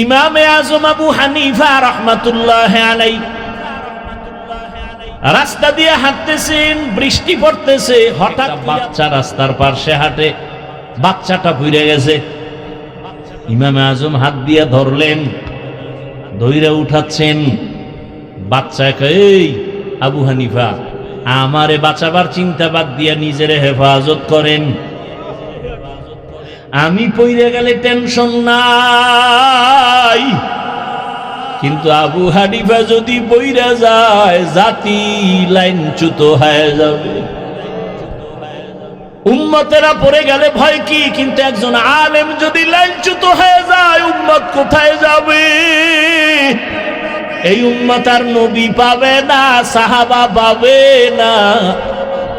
ইমামে আজম আবু হানিফা রহমাতুল্লাহ আলাই রাস্তা দিয়ে হাঁটতেছেন বৃষ্টি পড়তেছে হঠাৎ বাচ্চা রাস্তার পাশে হাঁটে বাচ্চাটা ভুইরে গেছে। ইমামে আজম হাত দিয়ে ধরলেন ধৈরে উঠাচ্ছেন বাচ্চা কয়, এই আবু হানিফা আমারে বাঁচাবার চিন্তা বাদ দিয়া নিজেরে হেফাজত করেন। আমি পইরে গেলে টেনশন নাই। কিন্তু আবু হানিফা যদি বইরা যায়, জাতি লাইনচ্যুত হয়ে যাবে। উম্মতেরা পড়ে গেলে ভয় কি? কিন্তু একজন আলেম যদি লাইনচ্যুত হয়ে যায়, উম্মত কোথায় যাবে? এই উম্মত আর নবী পাবে না, সাহাবা পাবে না।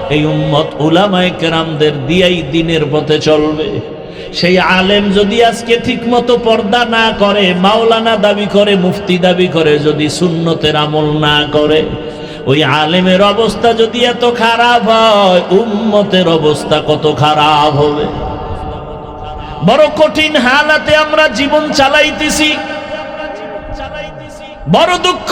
এই উম্মত উলামায়ে কেরামদের দিয়াই দিনের পথে চলবে। সেই আলেম যদি আজকে ঠিক মতো পর্দা না করে, মাওলানা দাবি করে, মুফতি দাবি করে, যদি সুন্নতের আমল না করে, ওই আলেমের অবস্থা যদি এত খারাপ হয়, উম্মতের অবস্থা কত খারাপ হবে? বড় কঠিন হালাতে আমরা জীবন চালাইতেছি। বড় দুঃখ!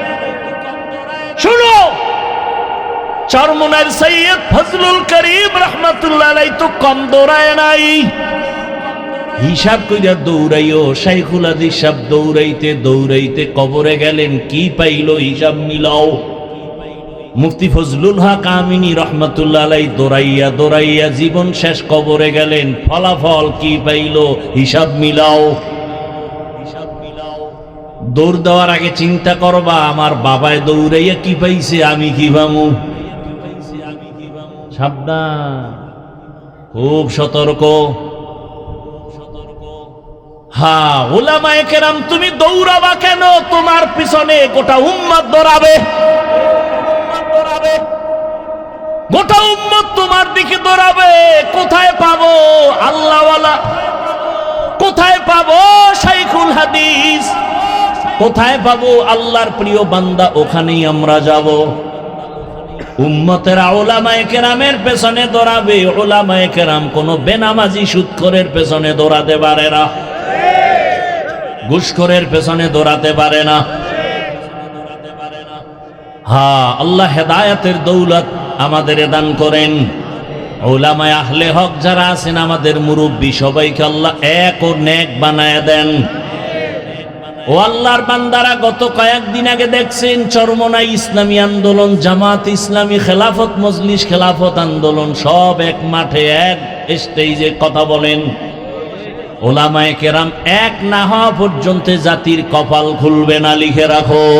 শুনো। চরমুনার সৈয়দ ফজলুল করিম রহমতুল্লাহ তো কম দৌড়ায় নাই। হিসাব কইরা দৌড়াইও, শাইখুল হাদিস সাহেব দৌড়াইতে দৌড়াইতে কবরে গেলেন, কি পাইলো হিসাব মিলাও। মুফতি ফজলুল হক আমিনী রহমতুল্লাহ আলাই দৌড়াইয়া দৌড়াইয়া জীবন শেষ কবরে গেলেন, ফলাফল কি পাইল হিসাব মিলাও। দৌড় দেওয়ার আগে চিন্তা করবা, আমার বাবায় দৌড়াইয়া কি পাইছে, আমি কি পামু সাবধান। খুব সতর্ক। হ্যাঁ ওলামায়ে কেরাম, তুমি দৌড়াবা কেন? তোমার পিছনে গোটা উম্মাদ দৌড়াবে। গোটা উম্মত তোমার দিকে দৌড়াবে। কোথায় পাবো? আল্লাহওয়ালা। কোথায় পাবো? শাইখুল হাদিস। কোথায় পাবো আল্লাহর প্রিয় বান্দা? ওখানেই আমরা যাব। উম্মতেরা ওলামায়ে কেরামের পেছনে দৌড়াবে। ওলামায়ে কেরাম কোনো বেনামাজি সুৎকরের পেছনে দৌড়াতে পারে না। ঘুষখোরের পেছনে দৌড়াতে পারে না। হা আল্লাহ হেদায়াতের দৌলত আমাদের দান করেন। ওলামায় আহলে হক যারা আছেন, আমাদের মুরব্বী সবাইকে আল্লাহ এক ও নেক বানায় দেন। ও আল্লাহর বান্দারা, গত কয়েকদিন আগে দেখছেন চরমনাই ইসলামী আন্দোলন, জামাত ইসলামী খেলাফত মজলিস, খেলাফত আন্দোলন, সব এক মাঠে এক স্টেজে কথা বলেন। ওলামায়ে কেরাম, এক না হওয়া পর্যন্ত জাতির কপাল খুলবে না, লিখে রাখো।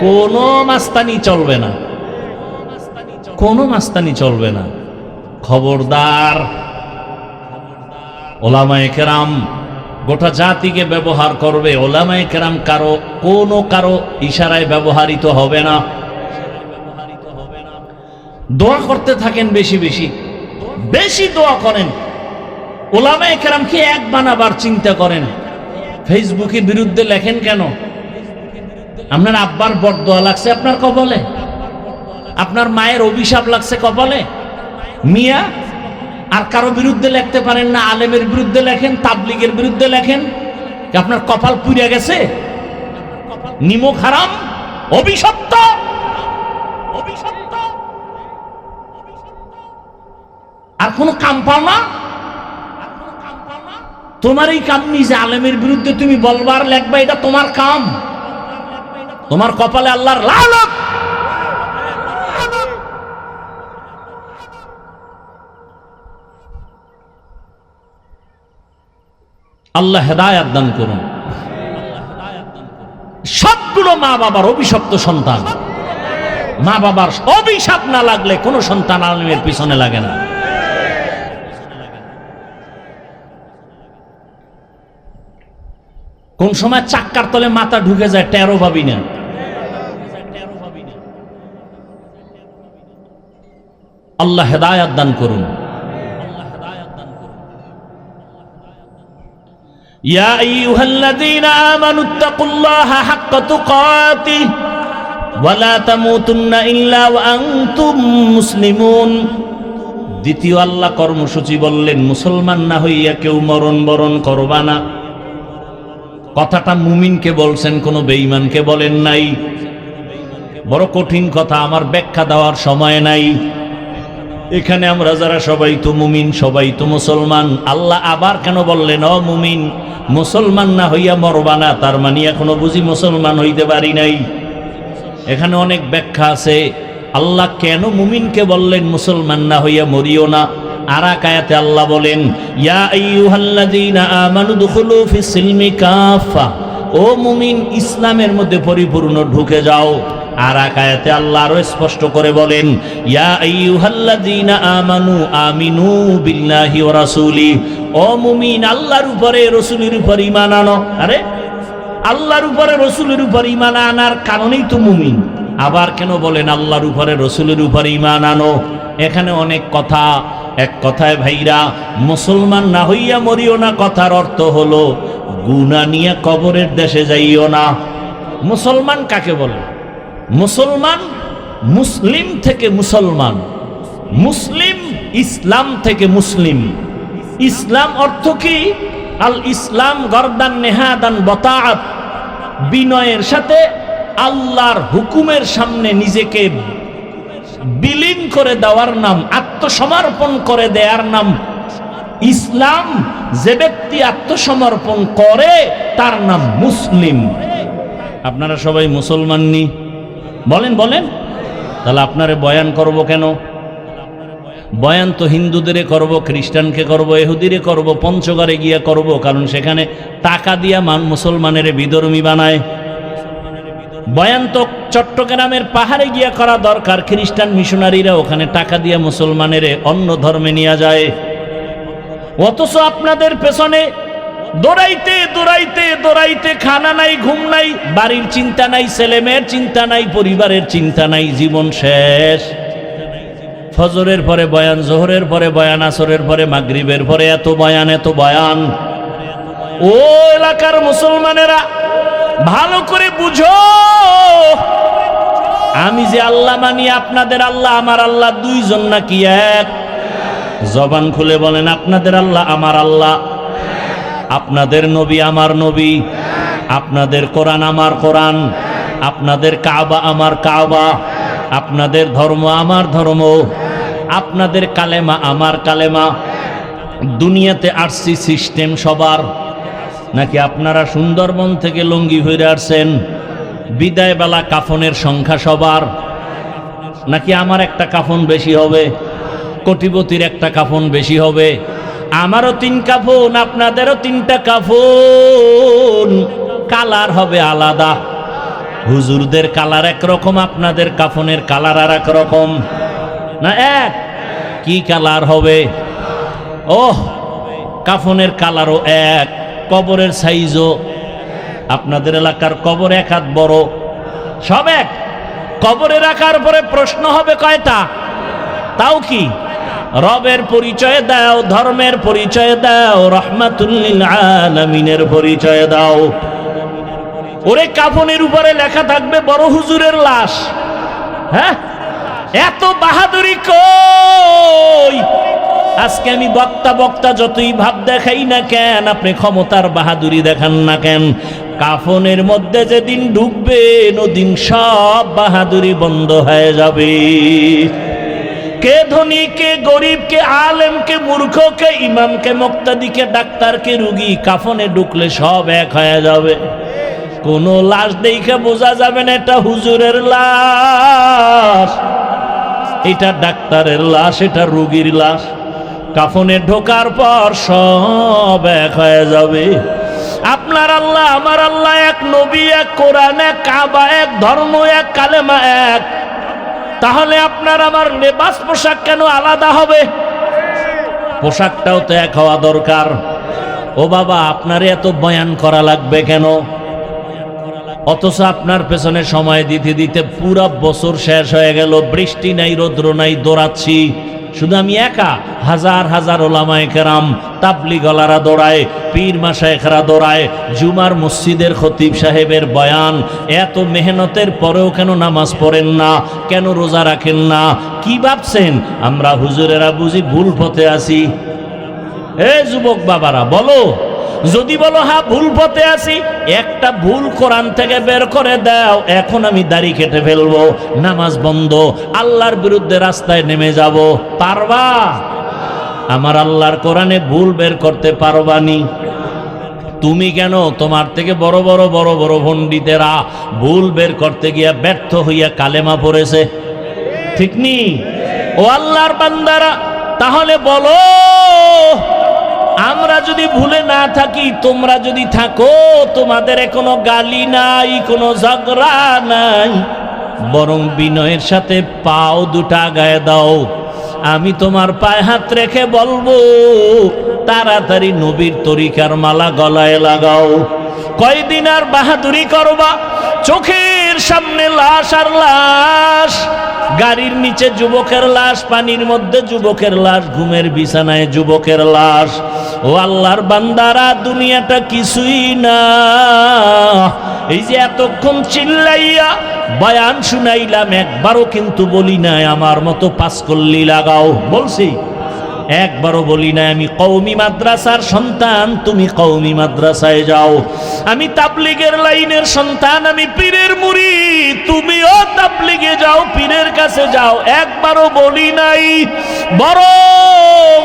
কোনো মাস্তানি চলবে না। কোনো মাস্তানি চলবে না। খবরদার। ওলামায়ে কেরাম গোটা জাতিকে ব্যবহার করবে। ওলামায়ে কেরাম কারও, কোনো কারও ইশারায় ব্যবহারিত হবে না। দোয়া করতে থাকেন বেশি বেশি। বেশি দোয়া করেন। ওলামায়ে কেরাম কি এক বানাবার চিন্তা করেন। ফেসবুকে বিরুদ্ধে লেখেন কেন? আপনার আব্বার বরদোয়া লাগছে আপনার কবলে আপনার মায়ের অভিশাপ লাগছে কপালে? মিয়া আর কারও বিরুদ্ধে লিখতে পারেন না, আলেমের বিরুদ্ধে লেখেন, তাবলিগের বিরুদ্ধে লেখেন। আপনার কপাল পুড়ে গেছে? নিমক হারাম? অভিশপ্ত? আর কোনো কাম পাও না? তোমার এই কাম নিজে আলেমের বিরুদ্ধে তুমি বলবার লেখবা, এটা তোমার কাম। তোমার কপালে আল্লাহর লালত আল্লাহ হেদায়াত দান করুন। সবগুলো মা বাবার অভিশপ্ত সন্তান। মা বাবার অভিশাপ না লাগলে কোনো সন্তান আলমের পিছনে লাগে না। কোন সময় চাক্কার তলে মাথা ঢুকে যায় টেরো ভাবি না। আল্লাহ হেদায়াত দান করুন। ইয়া আইয়ুহাল্লাযীনা আমানুত্তাকুল্লাহা হাক্কা তুকাতিহ ওয়ালা তামুতুন্না ইল্লা ওয়া আনতুম মুসলিমুন। দ্বিতীয় আল্লাহ কর্মসূচি বললেন, মুসলমান না হইয়া কেউ মরণ বরণ করবা না। কথাটা মুমিনকে বলছেন, কোনো বেঈমানকে বলেন নাই। বড় কঠিন কথা, আমার ব্যাখ্যা দেওয়ার সময় নাই। এখানে আমরা যারা সবাই তো মুমিন, সবাই তো মুসলমান, আল্লাহ আবার কেন বললেন অ মুমিন, মুসলমান না হইয়া মরবা না? তার মানে এখনও বুঝি মুসলমান হইতে পারি নাই। এখানে অনেক ব্যাখ্যা আছে। আল্লাহ কেন মুমিনকে বললেন, মুসলমান না হইয়া মরিও না? আর আয়াতে আল্লাহ বলেন, ইয়া কাফা ও মুমিন, ইসলামের মধ্যে পরিপূর্ণ, ঢুকে যাও। আর আয়াতে আল্লাহ আরও স্পষ্ট করে বলেন, ইয়া আইয়ুহাল্লাযীনা আমানু আমিনু বিল্লাহি ওয়া রাসূলি, ও মুমিন, আল্লাহর উপরে রাসূলের উপর ঈমান আনো। আরে, আল্লাহর উপরে রসুলের উপর ইমান আনার কারণেই তো মুমিন। আবার কেন বলেন, আল্লাহর উপরে রসুলের উপর ইমান আনো? এখানে অনেক কথা। এক কথায় ভাইরা, মুসলমান না হইয়া মরিও না, কথার অর্থ হলো গুনা নিয়ে কবরের দেশে যাইও না। মুসলমান কাকে বলে? মুসলমান, মুসলিম থেকে মুসলমান, মুসলিম ইসলাম থেকে মুসলিম। ইসলাম অর্থ কি? আল ইসলাম গরদান নেহাদান বতাআত। বিনয়ের সাথে আল্লাহর হুকুমের সামনে নিজেকে বিলীন করে দেওয়ার নাম, আত্মসমর্পণ করে দেওয়ার নাম। ইসলাম যে ব্যক্তি আত্মসমর্পণ করে, তার নাম মুসলিম। আপনারা সবাই মুসলমান নি? বলেন বলেন। তাহলে আপনারে বয়ান করব কেন? বয়ান তো হিন্দুদের করব, খ্রিস্টানকে করব এহুদিরে করব, পঞ্চগড়ে গিয়ে করব, কারণ সেখানে টাকা দিয়া মান মুসলমানের বিধর্মী বানায়। বয়ান তো চট্টগ্রামের পাহাড়ে গিয়া করা দরকার, খ্রিস্টান মিশনারিরা ওখানে টাকা দিয়া মুসলমানের অন্য ধর্মে নিয়ে যায়। অথচ আপনাদের পেছনে দৌড়াইতে দৌড়াইতে দৌড়াইতে খানা নাই, ঘুম নাই, বাড়ির চিন্তা নাই ছেলেমেয়ের চিন্তা নাই, পরিবারের চিন্তা নাই, জীবন শেষ। ফজরের পরে বয়ান, জোহরের পরে বয়ান, আসরের পরে মাগরিবের পরে এত বয়ান এত বয়ান। ও এলাকার মুসলমানেরা, ভালো করে বুঝো। আমি যে আল্লাহ মানি, আপনাদের আল্লাহ, আমার আল্লাহ, দুইজন নাকি এক? জবান খুলে বলেন, আপনাদের আল্লাহ, আমার আল্লাহ। আপনাদের নবী আমার নবী, আপনাদের কোরআন আমার কোরআন, আপনাদের কাবা আমার কাবা, আপনাদের ধর্ম আমার ধর্ম, আপনাদের কালেমা আমার কালেমা, দুনিয়াতে আসছি সিস্টেম সবার। নাকি আপনারা সুন্দরবন থেকে লঙ্গি হয়ে আসছেন? বিদায় বেলা কাফনের সংখ্যা সবার। নাকি আমার একটা কাফন বেশি হবে? কোটিপতির একটা কাফন বেশি হবে? আমারও তিন কাফন, আপনাদেরও তিনটা কাফন। কালার হবে আলাদা। হুজুরদের কালার একরকম, আপনাদের কাফনের কালার আর রকম না, এক? কি কালার হবে? ওহ, কাফনের কালারও এক, কবরের সাইজও। আপনাদের এলাকার কবর এক হাত বড়। সব এক? কবরে রাখার পরে প্রশ্ন হবে কয়টা? তাও কি? রবের পরিচয় দাও, ধর্মের পরিচয় দাও, রহমাতুল্লিল আলামিনের পরিচয় দাও। ওরে কাফনের উপরে লেখা থাকবে, বড় হুজুরের লাশ। হ্যাঁ? এত বাহাদুরি কই? আজকে আমি বক্তা বক্তা যতই ভাব দেখাই না কেন, আপনি ক্ষমতার বাহাদুরি দেখান না কেন। কাফনের মধ্যে যেদিন ঢুকবে ওদিন সব বাহাদুরি বন্ধ হয়ে যাবে। কে ধনী, কে গরিব, কে আলেম, কে মূর্খ, কে ইমাম, কে মুক্তাদি, কে ডাক্তার, কে রুগী, কাফনে ঢুকলে সব এক হয়ে যাবে। কোন লাশ দেখে বোঝা যাবে না এটা হুজুরের লাশ। এটা ডাক্তারের লাশ, এটা রুগীর লাশ। কাফনে ঢোকার পর সব এক হয়ে যাবে। আপনার আল্লাহ, আমার আল্লাহ এক নবী, এক কোরআন, এক কাবা, এক ধর্ম, এক কালেমা, এক তাহলে আপনার আমার লেবাস পোশাক কেন আলাদা হবে? পোশাকটাও তো এক হওয়া দরকার। ও বাবা, আপনারে এত বয়ান করা লাগবে কেন? অথচ আপনার পেছনে সময় দিতে দিতে পুরা বছর শেষ হয়ে গেল, বৃষ্টি নাই, রৌদ্র নাই, দৌড়াচ্ছি। শুধু আমি একা, হাজার হাজার ওলামায় কেরাম তাবলি গলারা দৌড়ায়, পীর মাসায়খরা দৌড়ায়, জুমার মসজিদের খতিব সাহেবের বয়ান, এত মেহনতের পরেও কেন নামাজ পড়েন না, কেন রোজা রাখেন না, কি ভাবছেন? আমরা হুজুরেরা বুঝি ভুল পথে আছি। এ যুবক বাবারা, বলো। যদি বলো হ্যাঁ ভুল পথে আছি, একটা ভুল কোরআন থেকে বের করে দাও, এখন আমি দাড়ি কেটে ফেলব, নামাজ বন্ধ, আল্লাহর বিরুদ্ধে রাস্তায় নেমে যাব। পারবা? আমার আল্লাহর কোরআনে ভুল বের করতে পারবানি তুমি কেন তোমার থেকে বড় বড় বড় বড় পণ্ডিতেরা ভুল বের করতে গিয়া ব্যর্থ হইয়া কালেমা পড়েছে? ঠিক নি? ও আল্লাহর বান্দারা, তাহলে বলো আমরা যদি ভুলে না থাকি, তোমরা যদি থাকো, তোমাদের কোনো গালি নাই, কোনো ঝগড়া নাই। বরং বিনয়ের সাথে পাও দুটা গায়ে দাও। আমি তোমার পায়ে হাত রেখে বলব, তাড়াতাড়ি নবীর তরিকার মালা গলায় লাগাও। কয়দিন আর বাহাদুরি করবা? চোখের সামনে লাশ আর লাশ। গাড়ির নিচে যুবকের লাশ, পানির মধ্যে যুবকের লাশ, ঘুমের বিছানায় যুবকের লাশ। ও আল্লাহর বান্দারা, দুনিয়াটা কিছুই না। এই যে এতক্ষণ চিল্লাইয়া বয়ান শুনাইলাম, একবারও কিন্তু বলি নাই, আমার মতো পাস করলি লাগাও। বলছি একবারও বলি না আমি কৌমি মাদ্রাসার সন্তান, তুমি কৌমি মাদ্রাসায় যাও। আমি তাবলিগের লাইনের সন্তান, আমি পীরের মুড়ি তুমিও তাবলিগে যাও, পীরের কাছে যাও। একবারও বলি নাই, বরং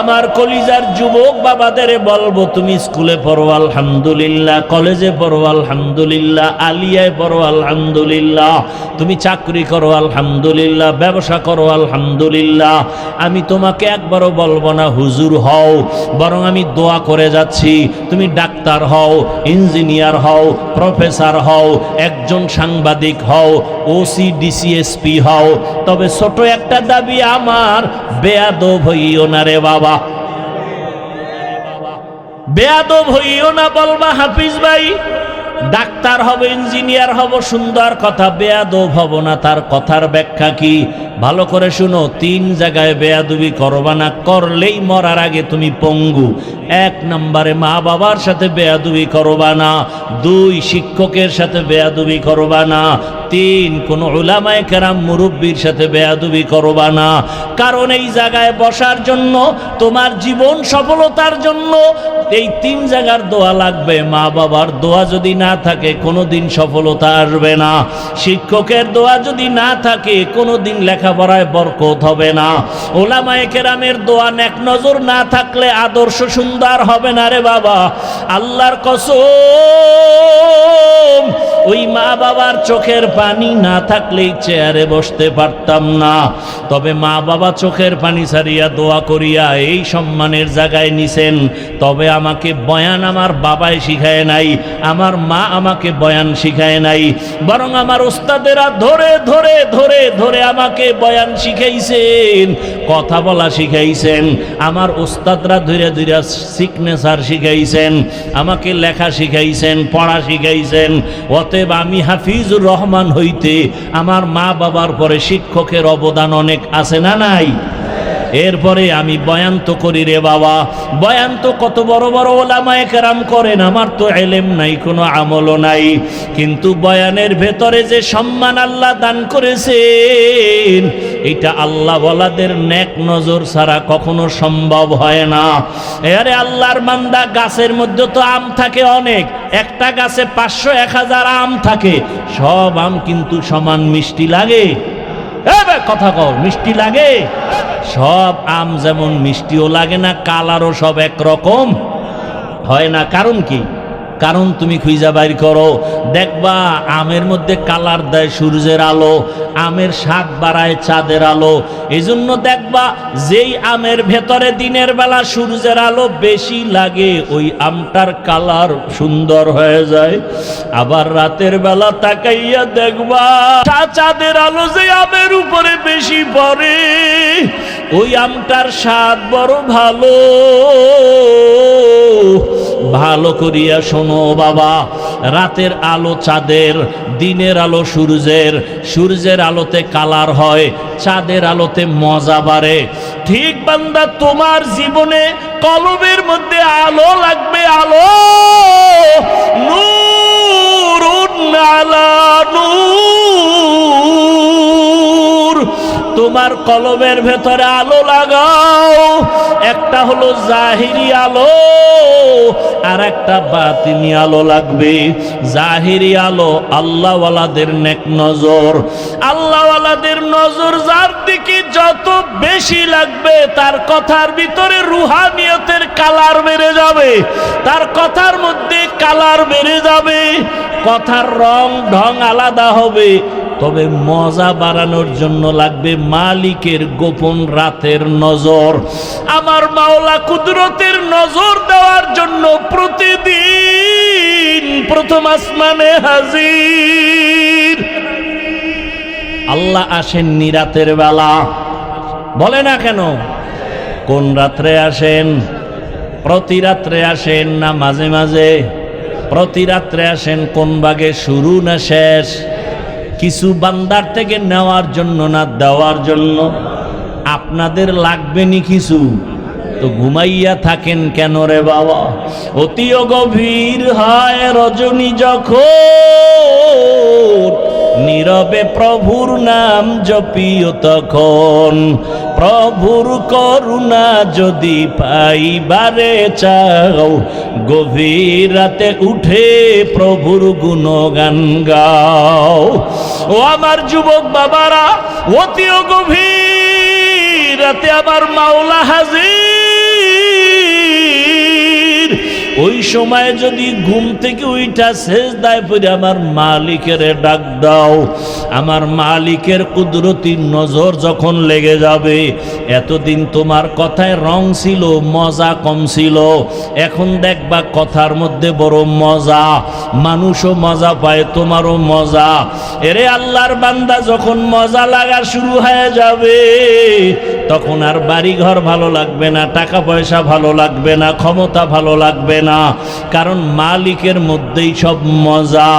আমার কলিজার যুবক বাবাদের বলব, তুমি স্কুলে পড়ো, আলহামদুলিল্লাহ, কলেজে পড়ো, আলহামদুলিল্লাহ, আলিয়ায় পড়ো, আলহামদুলিল্লাহ। তুমি চাকরি করো, আলহামদুলিল্লাহ, ব্যবসা করো, আলহামদুলিল্লাহ। আমি তোমাকে একবারও বলব না, হুজুর হও। বরং আমি দোয়া করে যাচ্ছি, তুমি ডাক্তার হও, ইঞ্জিনিয়ার হও, প্রফেসর হও, একজন সাংবাদিক হও, ওসি ডিসিএসপি হও। তবে ছোট একটা দাবি আমার, বেয়াদব হইও না রে বাবা। বেয়াদব হইও না বলবা, হাফিজ ভাই। ডাক্তার হব, ইঞ্জিনিয়ার হব, সুন্দর কথা, বেয়াদব হব না, তার কথার ব্যাখ্যা কি? ভালো করে শুনো, তিন জায়গায় বেয়াদবি করবা না, করলেই মরার আগে তুমি পঙ্গু। এক নম্বরে মা বাবার সাথে বেয়াদবি করবা না, দুই শিক্ষকের সাথে বেয়াদবি করবা না, তিন কোন ওলামায় কেরাম, মুরব্বীর সাথে বেয়াদবি করবা না। কারণ এই জায়গায় বসার জন্য, তোমার জীবন সফলতার জন্য, এই তিন জায়গার দোয়া লাগবে। মা বাবার দোয়া যদি না থাকে, কোনোদিন সফলতা আসবে না। শিক্ষকের দোয়া যদি না থাকে, কোনোদিন লেখাপড়ায় বরকত হবে না। ওলামায়ে কেরামের দোয়া নেক নজর না থাকলে আদর্শ সুন্দর হবে না রে বাবা। আল্লাহর কসম, ওই মা বাবার চোখের পানি না থাকলেই চেয়ারে বসতে পারতাম না। তবে মা বাবা চোখের পানি ছাড়িয়া দোয়া করিয়া এই সম্মানের জায়গায় নিছেন, তবে আমাকে বয়ান আমার বাবাই শিখায় নাই, আমার মা আমাকে বয়ান শিখায় নাই, বরং আমার ওস্তাদেরা ধরে ধরে ধরে ধরে আমাকে বয়ান শিখাইছেন, কথা বলা শিখাইছেন, আমার ওস্তাদরা ধীরে ধীরে সিগনেচার শিখাইছেন, আমাকে লেখা শিখাইছেন, পড়া শিখাইছেন, অতএব আমি হাফিজুর রহমান হইতে আমার মা বাবার পরে শিক্ষকের অবদান অনেক আছে না নাই? এরপরে আমি বয়ান তো করি রে বাবা। বয়ান তো কত বড় বড় ওলামায় কেরাম করেন, আমার তো এলেম নাই, কোনো আমলও নাই। কিন্তু বয়ানের ভেতরে যে সম্মান আল্লাহ দান করেছেন, এটা আল্লাহ বলাদের নেক নজর ছাড়া কখনো সম্ভব হয় না। আরে আল্লাহর মান্দা গাছের মধ্যে তো আম থাকে অনেক, একটা গাছে পাঁচশো, এক হাজার আম থাকে, সব আম কিন্তু সমান মিষ্টি লাগে। কথা কও, মিষ্টি লাগে? সব আম যেমন মিষ্টিও লাগে না, কালারও সব একরকম। হয় না? কারণ কি? কারণ তুমি খুঁজা বাইর করো, দেখবা আমের মধ্যে কালার দেয় সূর্যের আলো, আমের স্বাদ বাড়ায় চাঁদের আলো। এই জন্য দেখবা যেই আমের ভেতরে দিনের বেলা সূর্যের আলো বেশি লাগে, ওই আমটার কালার সুন্দর হয়ে যায়। আবার রাতের বেলা তাকাইয়া দেখবা, চাঁদের আলো যে আমের উপরে বেশি পড়ে। ওই আমটার স্বাদ বড় ভালো। ভালো করিয়া শোনো বাবা, রাতের আলো চাঁদের, দিনের আলো সূর্যের। সূর্যের আলোতে কালার হয়, চাঁদের আলোতে মজা বাড়ে। ঠিক বান্দা, তোমার জীবনে কলবের মধ্যে আলো লাগবে, আলো। নূরুন আলা নূর। তোমার কলবের ভেতরে আলো লাগাও। একটা হলো জাহিরি আলো আর একটা বাতিনি আলো লাগবে। জাহিরি আলো আল্লাহওয়ালাদের নেক নজর। আল্লাহওয়ালাদের নজর যার দিকে যত বেশি লাগবে, তার কথার ভিতরে রুহানিয়তের কালার বেড়ে যাবে। তার কথার মধ্যে কালার বেড়ে যাবে। কথার রং ঢং আলাদা হবে। তবে মজা বাড়ানোর জন্য লাগবে মালিকের গোপন রাতের নজর। আমার মাওলা কুদরতের নজর দেওয়ার জন্য প্রতিদিন প্রথম আসমানে হাজির। আল্লাহ আসেন নিরাতের বেলা। বলে না কেন? কোন রাত্রে আসেন? প্রতি রাত্রে আসেন না মাঝে মাঝে? প্রতি রাত্রে আসেন কোন ভাগে শুরু না শেষ? কিছু বান্দার থেকে নেওয়ার জন্য না, দেওয়ার জন্য। আপনাদের লাগবে নি কিছু? তো ঘুমাইয়া থাকেন কেন রে বাবা? অতিও গভীর হয় রজনী যখন, নীরবে প্রভুর নাম জপিও তখন। প্রভুর করুণা যদি পাইবারে চাও, গভীর রাতে উঠে প্রভুর গুণগান গাও। ও আমার যুবক বাবারা অতিও গভীর রাতে আমার মাওলা হাজির। ওই সময় যদি ঘুম থেকে ওইটা শেষ দায় পরে আমার মালিকের ডাক দাও। আমার মালিকের কুদরতি নজর যখন লেগে যাবে, এতদিন তোমার কথায় রং ছিল, মজা কম ছিল। এখন দেখবা কথার মধ্যে বড় মজা, মানুষও মজা পায়, তোমারও মজা। এরে আল্লাহর বান্দা, যখন মজা লাগা শুরু হয়ে যাবে, তখন আর বাড়ি ঘর ভালো লাগবে না, টাকা পয়সা ভালো লাগবে না, ক্ষমতা ভালো লাগবে না, কারণ মালিকের মধ্যেই সব মজা।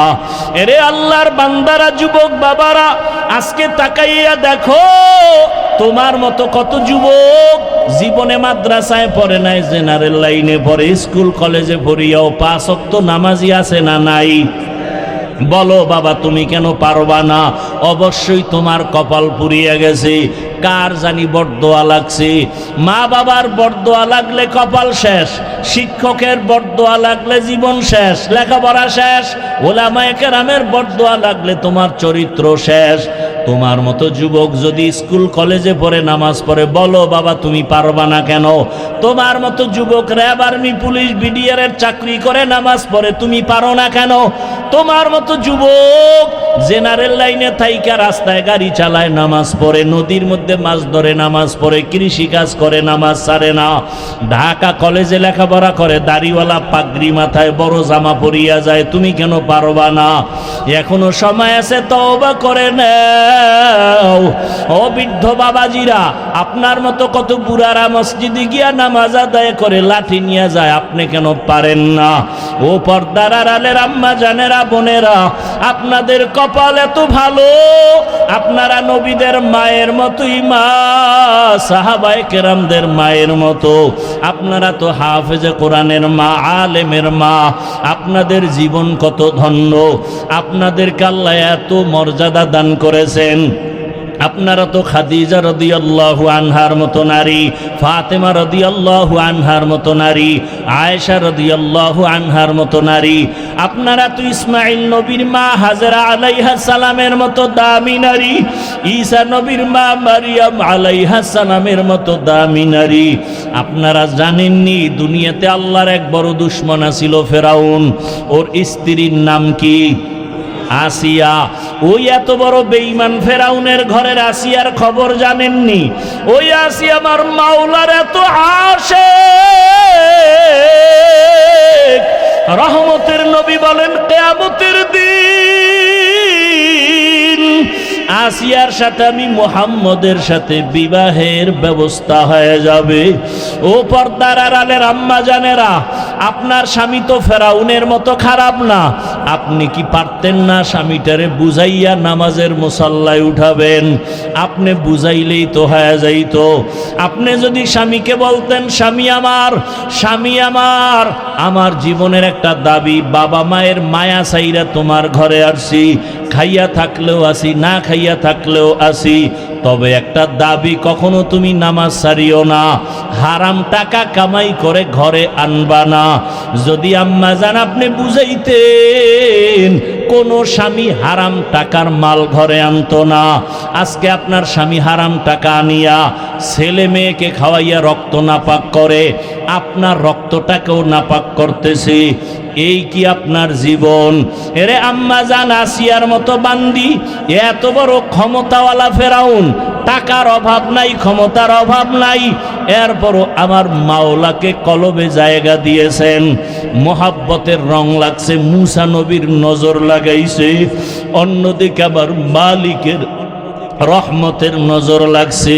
এরে আল্লাহর বান্দারা যুবক বাবারা আজকে তাকাইয়া দেখো, তোমার মতো কত যুবক জীবনে মাদ্রাসায় পড়ে নাই, জেনারেল লাইনে পড়ে, স্কুল কলেজে পড়িয়াও পাঁচ অক্ত নামাজি আছে না নাই? বলো, বাবা, তুমি কেন পারবা না? অবশ্যই তোমার কপাল পুড়িয়ে গেছে। কার জানি বরদোয়া লাগছে। মা বাবার বরদোয়া লাগলে কপাল শেষ। শিক্ষকের বরদোয়া লাগলে জীবন শেষ। লেখাপড়া শেষ। ওলামায়ে কেরামের বরদোয়া লাগলে তোমার চরিত্র শেষ। তোমার মতো যুবক যদি স্কুল, কলেজে পড়ে নামাজ পড়ে, বলো বাবা তুমি পারবা না কেন? তোমার মতো যুবক র্যাব আর্মি পুলিশ, বিডিআর এর চাকরি করে নামাজ পড়ে, তুমি পারো না কেন? তোমার মতো যুবক জেনারেল লাইনে থাইকা রাস্তায় গাড়ি চালায় নামাজ পড়ে, নদীর মধ্যে মাছ ধরে নামাজ পড়ে কৃষি কাজ করে, নামাজ সারে না। ঢাকা কলেজে লেখাপড়া করে, দাড়িওয়ালা পাগড়ি মাথায় বড় জামা পরিয়া যায়, তুমি কেন পারবা না? এখনও সময় আছে তওবা করে নাও ও বৃদ্ধ বাবাজিরা, আপনার মতো কত বুড়ারা মসজিদে গিয়া নামাজ আদায় করে লাঠি নিয়ে যায়, আপনি কেন পারেন না? ও পর্দার আড়ালের আম্মা জানেরা, বোনেরা, আপনাদের কপাল এত ভালো, আপনারা নবীদের মায়ের মতোই মা, সাহাবায়ে কেরামদের মায়ের মতো। আপনারা তো হাফেজে কোরআনের মা, আলেমের মা, আপনাদের জীবন কত ধন্য, আপনাদেরকে আল্লাহ এত মর্যাদা দান করেছেন আপনারা তো খাদিজা রদি রদিয়াল্লাহু আনহার মতো নারী, ফাতেমা রদি রদিয়াল্লাহু আনহার মতো নারী, আয়েশা রদি রদিয়াল্লাহু আনহার মতো নারী। আপনারা তো ইসমাইল নবীর মা হাজরা আলাইহা সালামের মতো দামি নারী, ঈসা নবীর মা মারিয়াম আলাইহা সালামের মতো দামি নারী। আপনারা জানেননি, দুনিয়াতে আল্লাহর এক বড় দুশ্মন ছিল ফেরাউন, ওর স্ত্রীর নাম কি? আসিয়া, ওই এত বড় বেঈমান ফেরাউনের ঘরের আসিয়ার খবর জানেননি? ওই আসিয়া আমার মাওলার এত আসে রহমতের নবী বলেন, কেয়ামতের দিন আসিয়ার সাথে আমি মোহাম্মদের সাথে বিবাহের ব্যবস্থা হয়ে যাবে। ও পর্দার আড়ালের আম্মা জানেরা, আপনার স্বামী তো ফেরাউনের মতো খারাপ না। আপনি কি পারতেন না স্বামীটারে বুঝাইয়া নামাজের মুসাল্লায় উঠাবেন? আপনি বুঝাইলেই তো হয়ে যাইতো। আপনি যদি স্বামীকে বলতেন, স্বামী আমার স্বামী আমার আমার জীবনের একটা দাবি, বাবা মায়ের মায়া সাইরা তোমার ঘরে আসছি খাইয়া থাকলেও আসি, না খাইয়া থাকলেও আসি, তবে একটা দাবি কখনো তুমি নামাজ সারিও না। হারাম টাকা কামাই করে ঘরে আনবা না। যদি আম্মা জান আপনি বুঝাইতেন কোন স্বামী হারাম টাকার মাল ঘরে আনতো না। আজকে আপনার স্বামী হারাম টাকা আনিয়া ছেলে মেয়েকে খাওয়াইয়া রক্ত নাপাক করে। আপনার রক্তটাকেও নাপাক করতেছি। এই কি আপনার জীবন? এরে আম্মা জান, আসিয়ার মতো বান্দি এত বড় ক্ষমতাওয়ালা ফেরাউন টাকার অভাব নাই, ক্ষমতার অভাব নাই। এরপরও আমার মাওলাকে কলবে জায়গা দিয়েছেন। মহাব্বতের রং লাগছে, মুসা নবীর নজর লাগাইছে। অন্যদিকে আবার মালিকের রহমতের নজর লাগছে।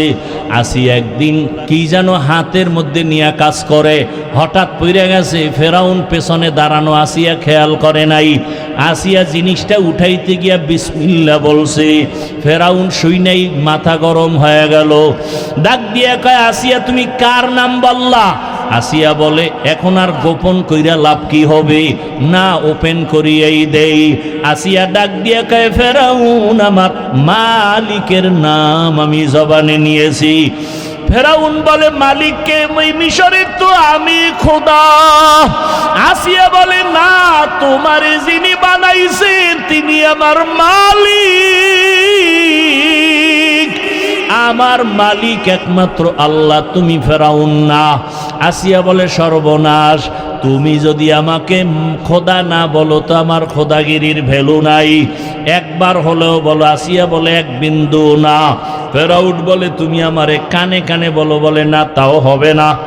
আসি একদিন কি যেন হাতের মধ্যে নিয়ে কাজ করে। হঠাৎ পইরে গেছে, ফেরাউন পেছনে দাঁড়ানো আসিয়া খেয়াল করে নাই। আসিয়া জিনিসটা উঠাইতে গিয়া বিসমিল্লা বলছে, ফেরাউন শুই নাই, মাথা গরম হয়ে গেল। ডাক দিয়া কয়, আসিয়া তুমি কার নাম বললা? আসিয়া বলে, এখন আর গোপন কইরা লাভ কি হবে? না, ওপেন করিয়াই দেই। আসিয়া ডাক দিয়া কয়, ফেরাউন, আমার মালিকের নাম আমি জবানে নিয়েছি। ফেরাউন বলে, মালিককে মিশরের তো আমি খোদা। আসিয়া বলে, না, তোমার যিনি বানাইছেন, তিনি আমার মালিক। আমার মালিক একমাত্র আল্লাহ, তুমি ফেরাউন না। আসিয়া বলে, সর্বনাশ, তুমি যদি আমাকে খোদা না বলো, তো আমার খোদাগিরির ভ্যালু নাই। একবার হলেও বলো, আসিয়া বলে, এক বিন্দু না। ফেরাউট বলে, তুমি আমারে কানে কানে বলো, বলে, না, তাও হবে না।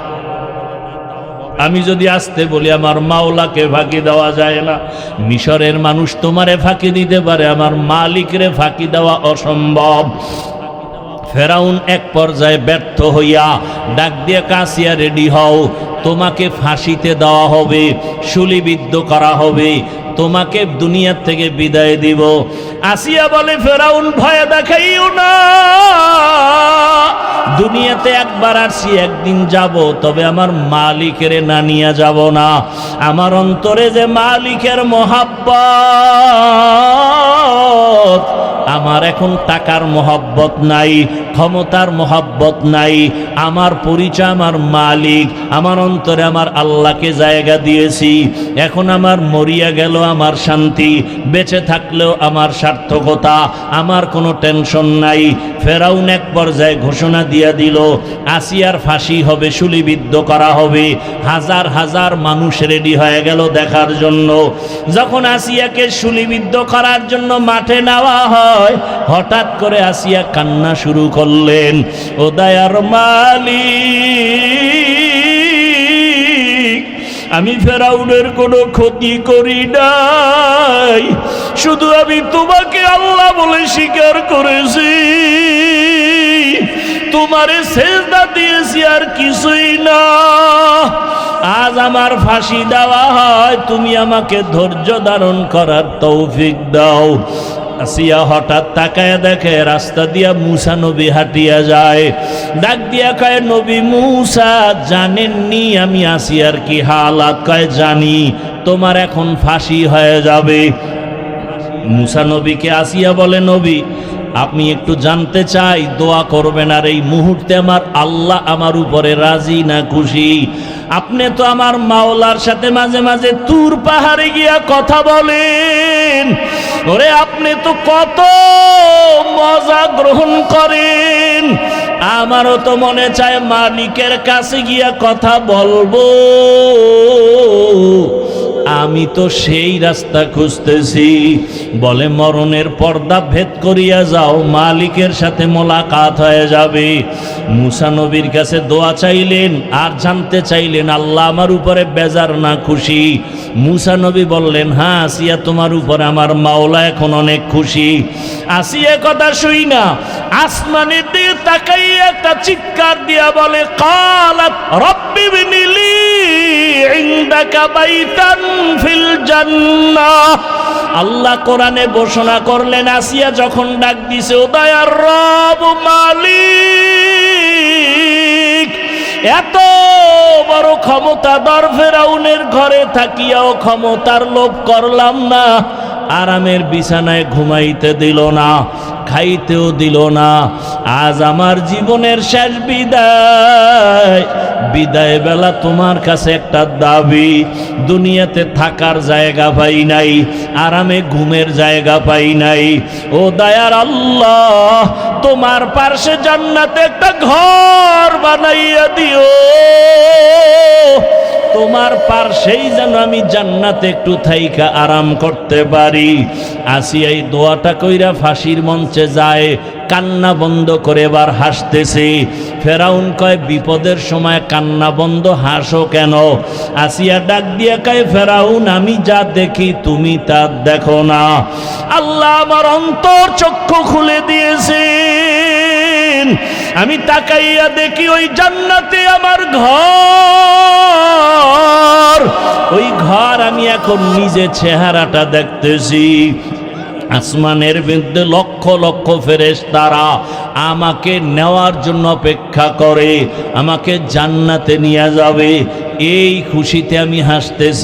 আমি যদি আসতে বলি, আমার মাওলাকে ফাঁকি দেওয়া যায় না। মিশরের মানুষ তোমারে ফাঁকি দিতে পারে, আমার মালিকরে ফাঁকি দেওয়া অসম্ভব। ফেরাউন এক পর্যায়ে ব্যর্থ হইয়া ডাক দিয়ে কাশিয়া রেডি হও। তোমাকে ফাঁসিতে দেওয়া হবে শুলিবিদ্ধ করা হবে। তোমাকে দুনিয়ার থেকে বিদায় দিব। আসিয়া বলে, ফেরাউন, ভয়ে দেখাইও না। দুনিয়াতে একবার আসছি একদিন যাব, তবে আমার মালিকের না নিয়ে যাব না। আমার অন্তরে যে মালিকের মহাব্বত আমার এখন টাকার মহব্বত নাই, ক্ষমতার মহব্বত নাই, আমার পরিচয় আমার মালিক, আমার অন্তরে আমার আল্লাহকে জায়গা দিয়েছি, এখন আমার মরিয়া গেল আমার শান্তি, বেঁচে থাকলেও আমার সার্থকতা, আমার কোনো টেনশন নাই, ফেরাউন এক পর্যায়ে ঘোষণা দিয়া দিল, আসিয়ার ফাঁসি হবে শুলিবিদ্ধ করা হবে, হাজার হাজার মানুষ রেডি হয়ে গেল দেখার জন্য, যখন আসিয়াকে শুলিবিদ্ধ করার জন্য মাঠে নেওয়া হয় হঠাৎ করে আসিয়া কান্না শুরু করলেন, ও দয়ার মালিক, আমি ফেরাউনের কোনো ক্ষতি করি নাই, শুধু আমি তোমাকে আল্লাহ বলে স্বীকার করেছি, তোমারে সেজদা দিয়েছি আর কিছুই না, আজ আমার ফাঁসি দেওয়া হয়, তুমি আমাকে ধৈর্য ধারণ করার তৌফিক দাও। আসিয়া হঠাৎ তাকায় দেখে রাস্তা দিয়া মুসা নবী হাঁটিয়া যায়। ডাক দিয়া কয়, নবী মুসা, জানেননি আমি আসিয়ার কি হালাত? কয়, জানি, তোমার এখন ফাঁসি হয়ে যাবে। মুসা নবীকে আসিয়া বলে, নবী, আপনি একটু জানতে চাই, দোয়া করবেন আর এই মুহূর্তে আমার আল্লাহ আমার উপরে রাজি না খুশি। আপনি তো আমার মাওলার সাথে মাঝে মাঝে তুর পাহাড়ে গিয়া কথা বলেন। ওরে, আপনি তো কত মজা গ্রহণ করেন। আমারও তো মনে চায় মালিকের কাছে গিয়া কথা বলব। আমি তো সেই রাস্তা খুঁজতেছি। বলে মরণের পর্দা ভেদ করিয়া যাও, মালিকের সাথে মোলাকাত হয়ে যাবে। মুসা নবীর কাছে দোয়া চাইলেন, আর জানতে চাইলেন আল্লাহ আমার উপরে বেজার না খুশি। মুসা নবী বললেন হ্যাঁ আসিয়া তোমার উপরে আমার মাওলা এখন অনেক খুশি। আসিয়া কথা শুই না। আসমানের দিকে তাকাইয়া একটা চিৎকার দিয়া বলে, কালাত রব্বি ইনদাকা বাইতান ফিল জান্নাহ আল্লাহ কোরআনে ঘোষণা করলেন, আসিয়া যখন ডাক দিছে ও দয়ার রব মালিক, এত বড় ক্ষমতাধর ফেরাউনের ঘরে থাকিয়াও ক্ষমতার লোভ করলাম না। আরামের বিছানায় ঘুমাইতে দিল না। খাইতেও দিল না। আজ আমার জীবনের শেষ বিদায়। বিদায় বেলা তোমার কাছে একটা দাবি, দুনিয়াতে থাকার জায়গা পাই নাই, আরামে ঘুমের জায়গা পাই নাই। ও দায়ার আল্লাহ, তোমার পার্শ্বে জান্নাতে একটা ঘর বানাইয়া দিও। তোমার পার্শ্বেই যেন আমি জান্নাতে একটু থাইকা আরাম করতে পারি। আসিয়া এই দোয়াটা কইরা ফাঁসির মঞ্চে যায়, কান্না বন্ধ করে এবার হাসতেছে। ফেরাউন কয়, বিপদের সময় কান্না বন্ধ, হাসো কেন? আসিয়া ডাক দিয়া কয়, ফেরাউন, আমি যা দেখি তুমি তা দেখো না। আল্লাহ আমার অন্তর চক্ষু খুলে দিয়েছেন। আমি তাকাইয়া দেখি ওই জান্নাতে আমার ঘর। ওই ঘর আমি এখন নিজে চেহারাটা দেখতেছি। আসমানের বিরুদ্ধে লক্ষ লক্ষ ফেরেশ তারা আমাকে নেওয়ার জন্য অপেক্ষা করে, আমাকে জান্নাতে নিয়ে যাবে। এই খুশিতে আমি হাসতেছি।